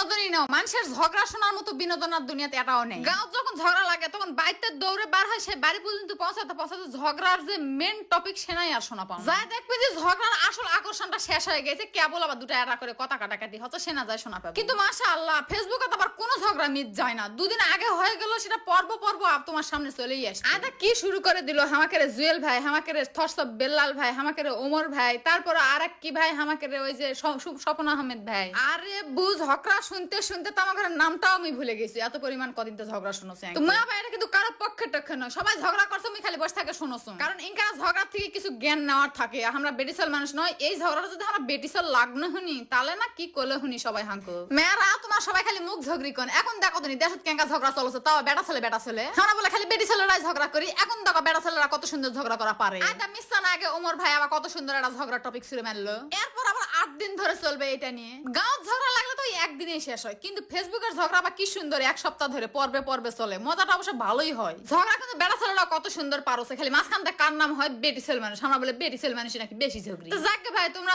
বিনোদনই নাও। মানুষের ঝগড়া শোনার মতো বিনোদন আর দুনিয়াতে এটাও নেই। গাঁও যখন ঝগড়া লাগে তখন বাড়িতে দৌড়ে বার হয় সে বাড়ি পর্যন্ত পৌঁছাতে পৌঁছাতে ঝগড়ার যে মেন টপিক সেনাই আর শোনা পাও যাই দেখবে যে ঝগড়ার আকর্ষণটা শেষ হয়ে গেছে কেবল আবার দুটা এরা করে কথা কাটাকাটি হয়তো সেনা যায় শোনা পাবে। কিন্তু মাসা আল্লাহ ফেসবুকে তো আবার কোনো ঝগড়া মিট যায় না। দুদিন আগে হয়ে গেল সেটা পর্ব পর্ব আপ তোমার সামনে চলেই আসে আদা কি শুরু করে দিল? হামাকে রে জুয়েল ভাই হামাকে রে থরসব বেল্লাল ভাই হামাকে রে ওমর ভাই তারপর আর এক কি ভাই হামাকে রে ওই যে স্বপন আহমেদ ভাই। আরে বুঝ হকরা শুনতে শুনতে তো আমার নামটাও আমি ভুলে গেছি। এত পরিমাণ কদিন তো ঝগড়া শুনছে তুমি আবার এটা কিন্তু কারও পক্ষে টক্ষে নয়। সবাই ঝগড়া করছ আমি খালি বসে থাকে শুনোছো। কারণ ইনকা ঝগড়া থেকে কিছু জ্ঞান নেওয়ার থাকে। আমরা বেডিসাল মানুষ নয় এই ঝগড়াটা যদি আমরা বেটিসল লাগনো হুনি তাহলে না কি করলে হুনি সবাই হাঙ্কো? মেয়েরা তোমার সবাই খালি মুখ ঝগড়ি কন এখন দেখো তুমি দেশত কেঙ্কা ঝগড়া চলছে তাও বেটা ছেলে বেটা ছেলে। আমরা বলে খালি বেটি ছেলেরাই ঝগড়া করি এখন দেখো বেটা ছেলেরা কত সুন্দর ঝগড়া করা পারে। আচ্ছা মিস্তান আগে ওমর ভাই আবার কত সুন্দর একটা ঝগড়া টপিক ছুড়ে মারলো। আট দিন ধরে চলবে এটা নিয়ে। গাঁও ঝগড়া লাগলে তো একদিনে শেষ হয়। কিন্তু ফেসবুকের ঝগড়া বা কি সুন্দর এক সপ্তাহ ধরে, পর্বে পর্বে চলে। মজাটা অবশ্য ভালোই হয়। ঝগড়া কিন্তু বেড়া ছেলেরা কত সুন্দর পারছে। খালি মাঝখানটা কার নাম হয়? বেটি সেল মানুষ আমরা বলে বেটি সেল মানুষ নাকি বেশি ঝগড়ি। যাকে ভাই, তোমরা